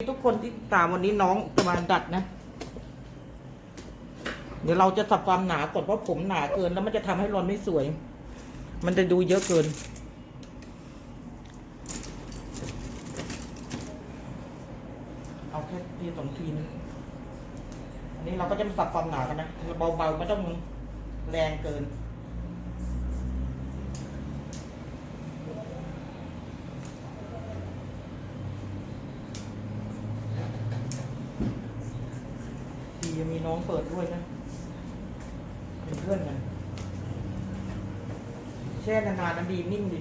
ทุกคนที่ตามวันนี้น้องจะมาดัดนะ เดี๋ยวเราจะสับความหนาก่อนเพราะผมหนาเกิน แล้วมันจะทำให้รอนไม่สวย มันจะดูเยอะเกิน เอาแค่ทีสองทีนึงอันนี้เราก็จะมาสับความหนากันนะเบาๆไม่ต้องแรงเกิน ดี ยังมีน้องเปิดด้วยนะ เป็นเพื่อนกัน แช่นานๆนั้นดีนิ่งดี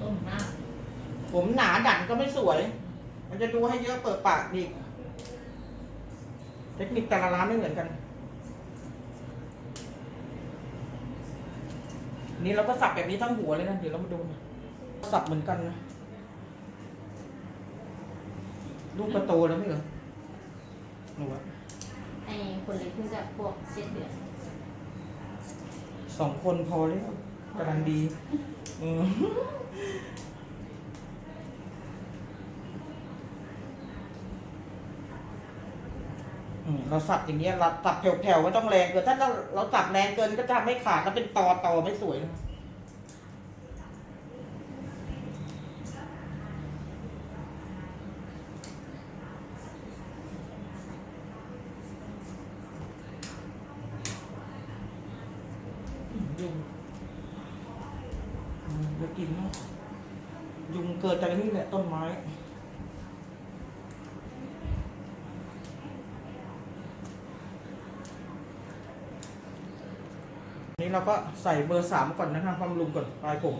ต้มน้ผมหนาดันก็ไม่สวย มันจะดูให้เยอะเปิดปากดีกเทคนิคแต่ละร้านไม่เหมือนกัน นี่เราก็สับแบบนี้ทั้งหัวเลยนะ เดี๋ยวเรามาดูนะสับเหมือนกันนะ ลูกกระโตแล้วไม่เหรอ หนูอะำไอ้คนเล็กเพิ่งจะพวกเจ็ดเดือนสองคนพอแล้วกำลังดีอืมอืมเราสับอย่างเงี้ยเราสับแผ่วๆไม่ต้องแรงเกินถ้าเราเราสับแรงเกินก็จะไม่ขาดแล้วเป็นตอตอไม่สวยนะอืมยุงอืมเดี๋ยวกินนะยุง เกิดจากนี่แหละต้นไม้ นี่เราก็ใส่เบอร์สามก่อนนะครับบำรุงก่อนปลายผม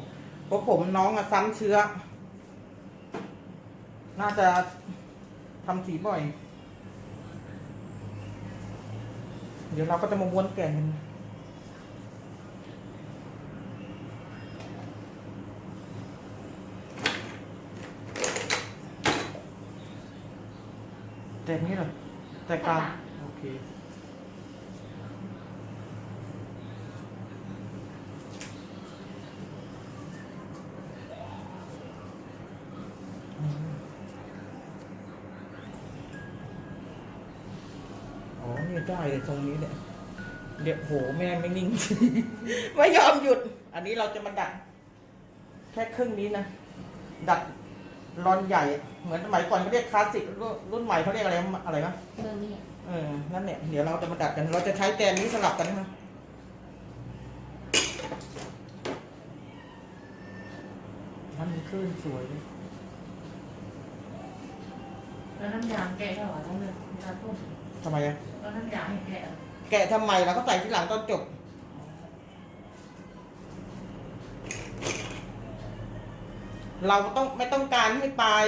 เพราะผมน้องอะซ้ำเชื้อ น่าจะทำสีบ่อย เดี๋ยวเราก็จะมาม้วนแก่น แต่นี้เหรอแต่กลางโอเคอ๋อเนี่ยได้เลยตรงนี้เนี่ยเดี๋ยวโหแม่ไม่นิ่ง ไม่ยอมหยุด อันนี้เราจะมาดัดแค่ครึ่งนี้นะ ดัด รอนใหญ่เหมือนสมัยก่อนเขาเรียกคลาสสิกรุ่นรุ่นใหม่เขาเรียกอะไรอะไรนะเบอร์นี่เออนั่นเนี่ยเดี๋ยวเราจะมาดัดกันเราจะใช้แกนนี้สลับกันนะมันมีคลื่นสวยเลยแล้วน้ำยางแกะเท่าไหร่ต้องเลือกยาต้มทำไมอะแล้วน้ำยางให้แกะแกะทำไมเราก็ใส่ทีหลังตอนจบ เราต้องไม่ต้องการให้ปลาย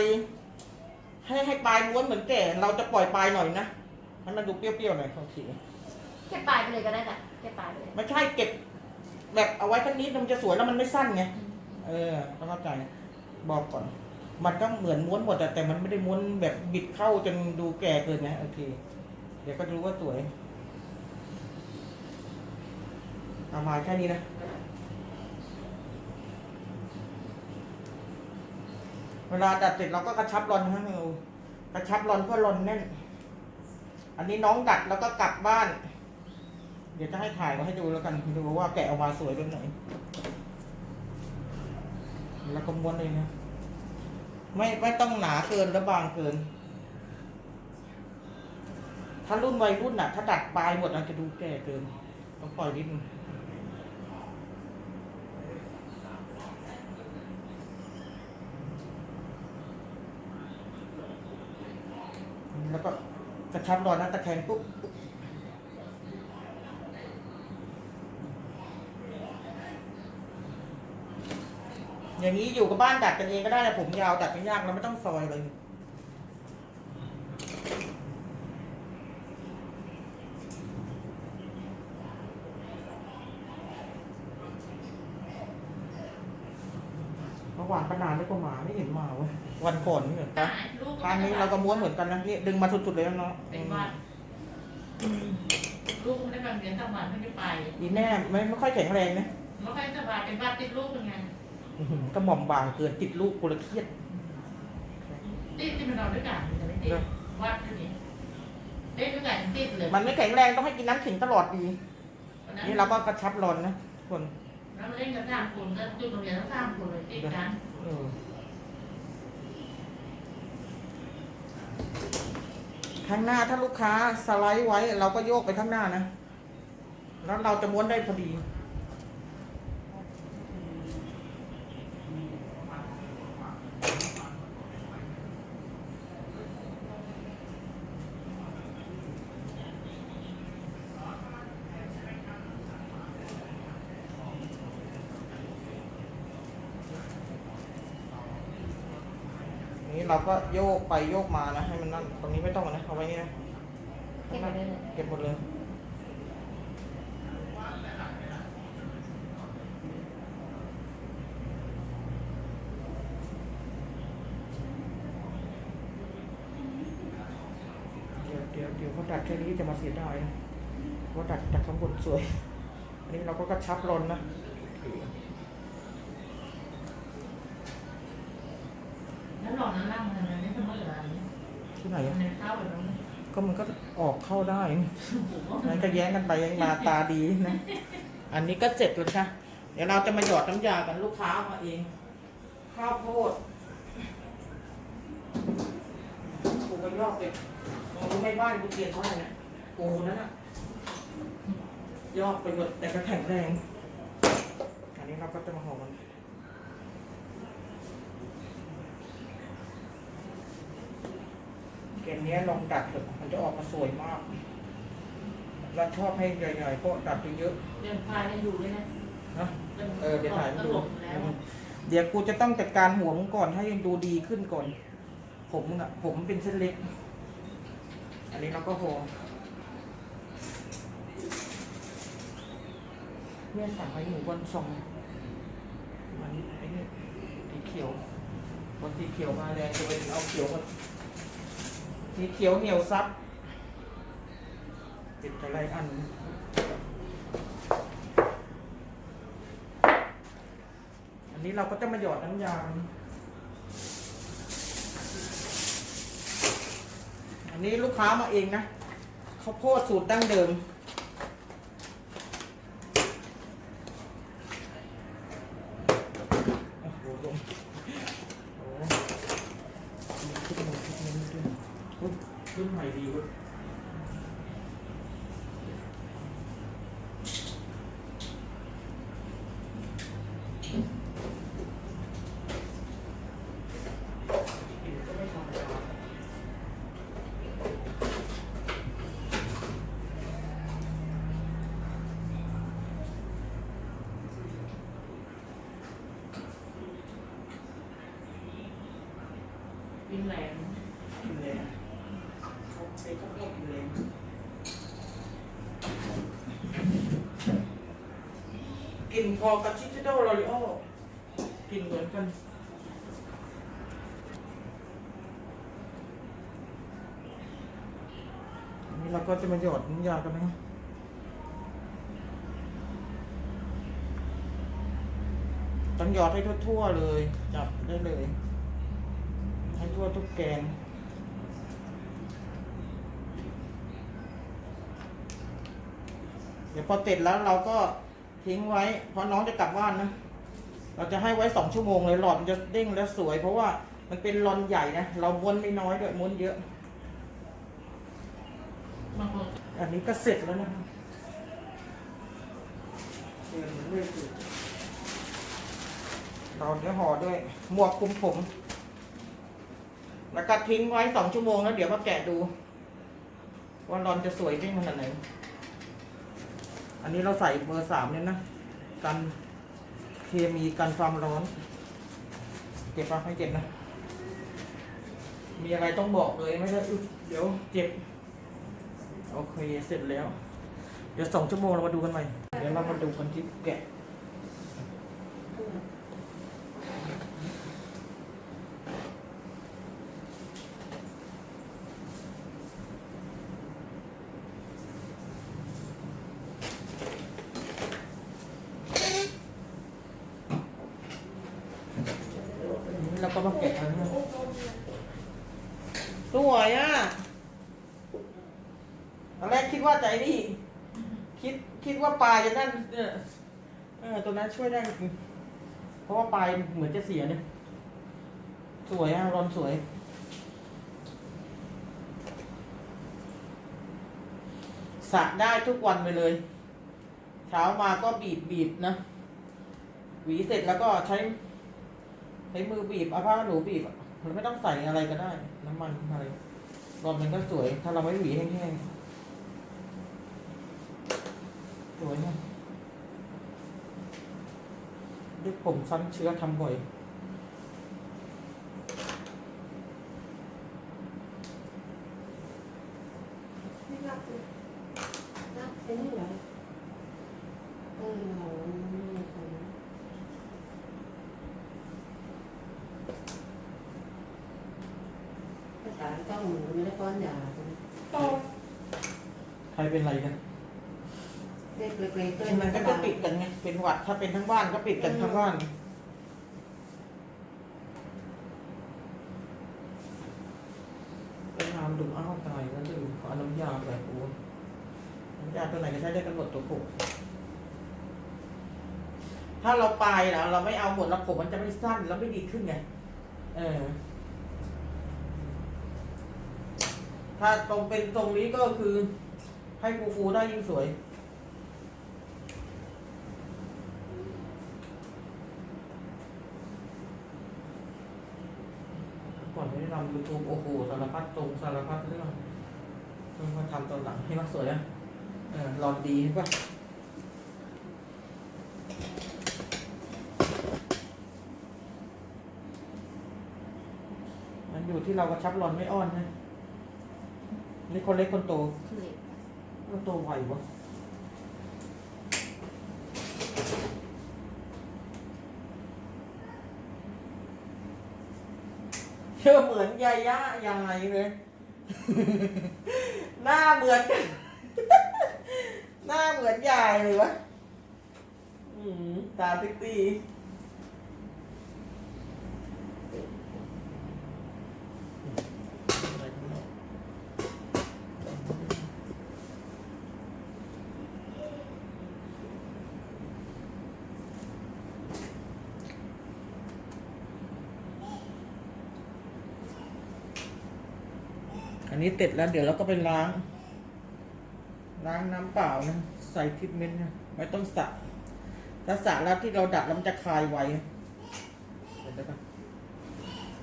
ให้ให้ปลายม้วนเหมือนแก่ เราจะปล่อยปลายหน่อยนะให้มันดูเปรี้ยวๆหน่อยโอเคแค่ปลายไปเลยก็ได้จ้ะแค่ปลายไปเลยไม่ใช่เก็บ แบบเอาไว้แค่นี้มันจะสวยแล้วมันไม่สั้นไงเออต้องเข้าใจบอกก่อน มันก็เหมือนม้วนหมดอะแต่มันไม่ได้ม้วนแบบบิดเข้าจนดูแก่เกินนะโอเค เดี๋ยวก็รู้ว่าสวยเอามาแค่นี้นะ เวลาดัดเสร็จเราก็กระชับรอนนะเรากระชับรอนเพื่อรอนแน่น อันนี้น้องดัดแล้วก็กลับบ้าน เดี๋ยวจะให้ถ่ายมาให้ดูแล้วกันดูว่าแกะออกมาสวยแบบไหนแล้วก็ม้วนเลยนะไม่ไม่ต้องหนาเกินและบางเกิน ถ้ารุ่นวัยรุ่นน่ะ ถ้าดัดปลายหมดอาจจะดูแก่เกิน ต้องปล่อยนิดนึง แล้วก็กระชับรอยนะตะแคงปุ๊บอย่างนี้อยู่กับบ้านดัดกันเองก็ได้นะผมยาวดัดไม่ยากเราไม่ต้องซอยเลย เมื่อวานป้านานได้กว่าหมาไม่เห็นมาเว้ยวันก่อนนี่เหมือนกันลูกครั้งนี้เราก็ม้วนเหมือนกันนะนี่ดึงมาสุดๆเลยนะเนาะเป็นวัดลูกได้บางเดือนทั้งวันไม่ได้ไปดีแน่ไม่ไม่ค่อยแข็งแรงนะไม่ค่อยสบายเป็นวัดติดลูกเป็นไงอื้อหือกระหม่อมบางเกินติดลูกกูละเครียดติดที่มันนอนด้วยกันมันจะไม่ติดวัดอยู่นี่เล่นด้วยกันติดเลยมันไม่แข็งแรงต้องให้กินน้ำขิงตลอดดีนี่เราก็กระชับรอนนะคน แล้วมาเล่นกันสามคนก็จุดโรงเรียนทั้งสามคนเลยติดกันข้างหน้าถ้าลูกค้าสไลด์ไว้ เราก็โยกไปข้างหน้านะ แล้วเราจะม้วนได้พอดี นี้ เราก็โยกไปโยกมานะ ให้มันนั่นตรงนี้ไม่ต้องนะเอาไว้นี่นะเก็บไว้ได้เลยเก็บหมดเลยเดี๋ยวเดี๋ยวเดี๋ยวเขาดัดแค่นี้จะมาเสียดายนะเพราะดัดจากข้างบนสวย อันนี้เราก็กระชับรนนะแล้วหลอกนั้นนั่งมันไม่เสมออะไร ที่ไหนมัอะนเข้าไปตรงนี้ก็มันก็ออกเข้าได้นี่ผมก็นั่นก็แย้งกันไปยังมาตาดีนะ อันนี้ก็เสร็จแล้วค่ะ เดี๋ยวเราจะมาหยอดน้ำยากันลูกค้ามาเอง ข้าวโพดกูก็ยอกไปมองดูไม่บ้านกูเกลียดเท่าไหร่นะกูนั่นน่ะยอกไปหมดแต่ก็แข็งแรง อันนี้เราก็จะมาห่อมัน เกมนี้ลองดัดเถอะมันจะออกมาสวยมากเราชอบให้ใหญ่ๆก็ดัดเยอะเดินพายให้ดูด้วยนะๆนะเออเดี๋ยวถ่ายให้ดู ตลกแล้วเดี๋ยวกูจะต้องจัดการหัวมึงก่อนให้ยังดูดีขึ้นก่อน ผมมึงอะผมเป็นเส้นเล็ก อันนี้เราก็ห่อเนี่ยสั่งไว้หมูบนซองมันไอ้นี่สีเขียวพอสีเขียวมาแรงจะไปเอาเขียวมา สีเขียวเหนียวซับติดอะไรอัน อันนี้เราก็จะมาหยอดน้ำยาอันนี้ลูกค้ามาเองนะข้าวโพดสูตรดั้งเดิม โอ้โหลงโอ้มีขึ้นมาขึ้นมาด้วยอุ๊ยรุ่นใหม่ดีเว้ยกลิ่นก็ไม่ธรรมดา วินแหลม กินเลยนะเขาใช้ข้าวโพดกินเลยกิน พอกับชิคกี้พายลอริโอกินเหมือนกัน อันนี้เราก็จะมาหยอดน้ำยากันนะต้องหยอดให้ทั่วๆเลย จับได้เลย ให้ทั่วทุกแกนเดี๋ยวพอเสร็จแล้วเราก็ ทิ้งไว้ เพราะน้องจะกลับบ้านนะ เราจะให้ไว้สองชั่วโมงเลยหลอดมันจะเด้งและสวย เพราะว่ามันเป็นรอนใหญ่นะ เราม้วนไม่น้อยด้วยม้วนเยอะ อันนี้ก็เสร็จแล้วนะครับเราเดี๋ยวห่อด้วย หมวกคลุมผม แล้วก็ทิ้งไว้สองชั่วโมงแล้วเดี๋ยวมาแกะดู ว่ารอนจะสวยขึ้นขนาดไหน อันนี้เราใส่เบอร์สามเนี่ยนะกันเคมีกันความร้อนเจ็บปะไม่เจ็บนะ มีอะไรต้องบอกเลยไม่ได้อึเดี๋ยวเจ็บ โอเคเสร็จแล้ว เดี๋ยวสองชั่วโมงเรามาดูกันใหม่ เดี๋ยวเรามาดูกันที่แกะเราก็มาแกะ สวยอะ ตอนแรกคิดว่าใจนี่ คิดคิดว่าปลายจะนั่นเนี่ยเออตัวนั้นช่วยได้จริงเพราะว่าปลายเหมือนจะเสียเนี่ย สวยอะรอนสวย สระได้ทุกวันไปเลย เช้ามาก็บีบบีบนะ หวีเสร็จแล้วก็ใช้ ใช้มือบีบเอาผ้าหนูบีบอะมันไม่ต้องใส่อะไรก็ได้ น้ำมันอะไร รอนมันก็สวย ถ้าเราไม่หวีแห้งๆ สวยนะด้วยผมซ้ำเชื้อทำบ่อย ไม่รับเลยรับเป็นยังไงเออเราไม่ทำภาษาต้องหมูไม่ได้ก้อนยาใช่ไหม ใครเป็นไรกัน เด็กเล็กๆเป็นมันก็จะติดกันไง เป็นหวัด ถ้าเป็นทั้งบ้านก็ปิดกันทั้งบ้าน ไปทำดูอ้าวตายแล้วดูขอน้ำยาแบบโอ้น้ำยาตัวไหนก็ใช้ได้กันหมดตัวผมถ้าเราปลายนะเราไม่เอาหมดแล้วผมมันจะไม่สั้นแล้วไม่ดีขึ้นไง เออ ถ้าตรงเป็นตรงนี้ก็คือ ให้ฟูฟูได้ยิ่งสวย ก่อนไม่ได้ทำยูทูบโอ้โหสารพัดตรงสารพัดเรื่องเพิ่งมาทำตอนหลังให้มันสวยนะเออรอนดีใช่ปะมันอยู่ที่เรากระชับรอนไม่อ้อนนะนี่คนเล็กคนโตค นโตไหววะเชื่อเหมือนยาย่ายายเลย หน้าเหมือนกัน หน้าเหมือนยายเลยวะอืมตาติ๊กตี้ อันนี้เสร็จแล้วเดี๋ยวเราก็ไปล้าง ล้างน้ำเปล่านะใส่ทรีทเมนต์นะไม่ต้องสระถ้าสระแล้วที่เราดัดแล้วมันจะคลายไวเดี๋ยว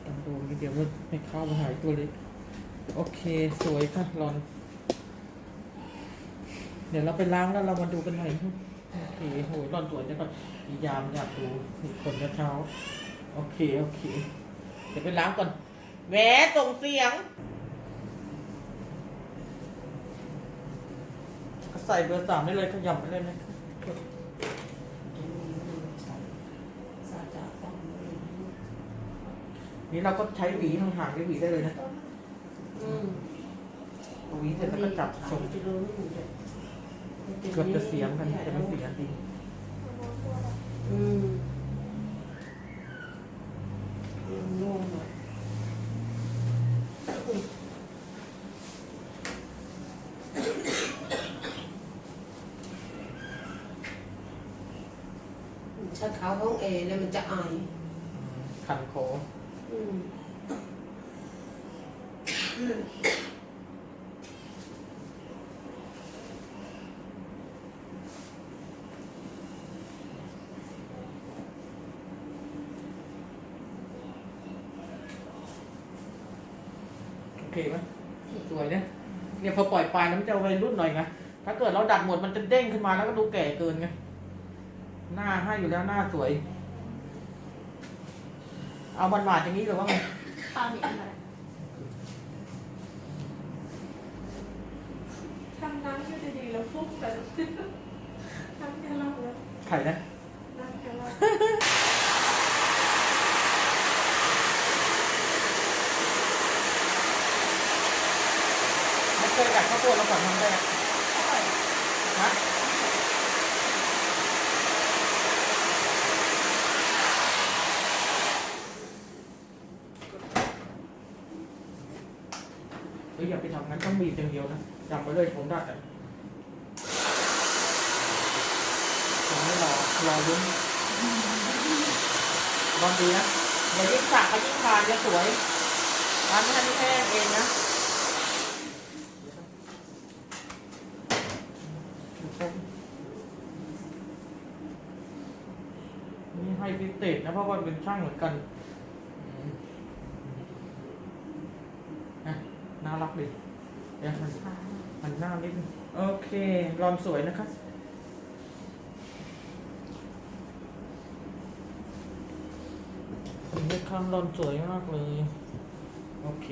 ต้องดูนิดเดียวมันไม่เข้าไปหายตัวเล็กโอเคสวยค่ะรอน เดี๋ยวเราไปล้างแล้วเรามาดูกันหน่อยโอเคโหยรอนสวยจังก่อนมียามอยากดูมีคนเช้าโอเคโอเค เดี๋ยวไปล้างก่อนแหวส่งเสียง ใส่เบอร์สามได้เลยขยำไปเลยนะสาจะฟังเลยนี่เราก็ใช้หวีห่างๆได้หวีได้เลยนะอืมเอาหวีเสร็จแล้วก็จับส่งจะรู้ไม่ถูกเลยเกือบจะเสียงกันแต่ไม่เสียจริงอืมโล่งหน่อยถ้า เขาห้องเอเนี่ยมันจะอายคันคออืมโอเคไหมสวยนะเนี่ยพอปล่อยปลายแล้วมันจะวัยรุ่นหน่อยไงถ้าเกิดเราดัดหมดมันจะเด้งขึ้นมาแล้วก็ดูแก่เกินไงหน้าให้อยู่แล้วหน้าสวย เอามันหมาดๆอย่างนี้หรือว่าไงข้าวเหนียวอะไรทำน้ำชื่อดีๆแล้วฟุกไปน้ำแค่รอบแล้วไข่นะน้ำแค่รอบไม่เคยดัดข้าวโพดมาก่อนทำได้อะฮะ เฮ้ยอย่าไปทำงั้น ต้องบีบอย่างเดียวนะจำไว้เลยผมดัดอะผมไม่รอรอลุ้นลองดีนะอย่ายิ่งสักก็ยิ่งทานจะสวยร้านท่านแห้งเองนะนี่ให้พิเศษนะเพราะว่าเป็นช่างเหมือนกันนะน่ารักดี ดี๋ยวมันหันหน้านิดนึงโอเครอนสวยนะคะเห็นคำรอนสวยมากเลย โอเค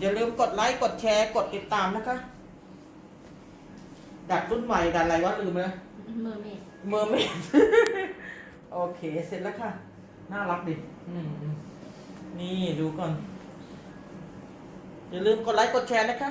อย่าลืมกดไลค์กดแชร์กดติดตามนะคะ ดัดรุ่นใหม่ดัดอะไรวะลืมไปแล้วเมอร์เมดเมอร์เมดโอเค เสร็จแล้วค่ะ น่ารักดิอืมนี่ดูก่อน อย่าลืมกดไลค์กดแชร์นะคะ